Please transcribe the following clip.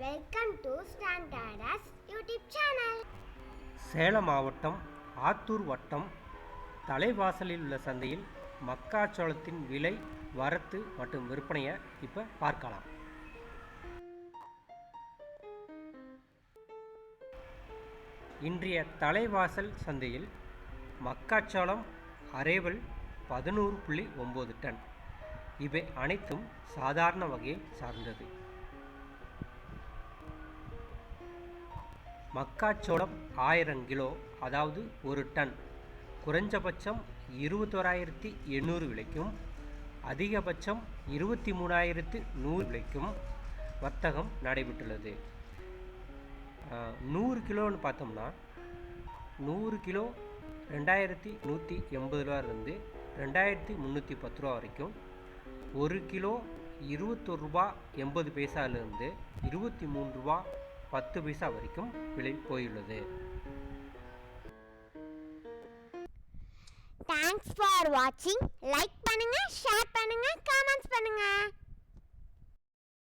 Welcome to standards YouTube channel Salem மாவட்டம் ஆத்தூர் வட்டம் தலைவாசலில் உள்ள சந்தையில் மக்காச்சோளத்தின் விலை வரத்து மற்றும் விற்பனையை இப்போ பார்க்கலாம். இன்றைய தலைவாசல் சந்தையில் மக்காச்சோளம் அரேவல் பதினோரு புள்ளி ஒம்பது டன். இவை அனைத்தும் சாதாரண வகையை சார்ந்தது. மக்காச்சோளம் ஆயிரம் கிலோ அதாவது ஒரு டன். குறைஞ்சபட்சம் இருபத்தோராயிரத்தி எண்ணூறு விலைக்கும் அதிகபட்சம் இருபத்தி மூணாயிரத்து நூறு விலைக்கும் வர்த்தகம் நடைபெற்றுள்ளது. நூறு கிலோன்னு பார்த்தோம்னா நூறு கிலோ ரெண்டாயிரத்தி நூற்றி எண்பது ரூபாயிலிருந்து ரெண்டாயிரத்தி முந்நூற்றி பத்து ரூபா வரைக்கும் ஒரு கிலோ இருபத்தொரு ரூபா எண்பது பைசாலிருந்து இருபத்தி மூணு ரூபா பத்து பைசா வரைக்கும் விலை போயுள்ளது. தேங்க்ஸ் ஃபார் வாட்சிங் லைக் பண்ணுங்க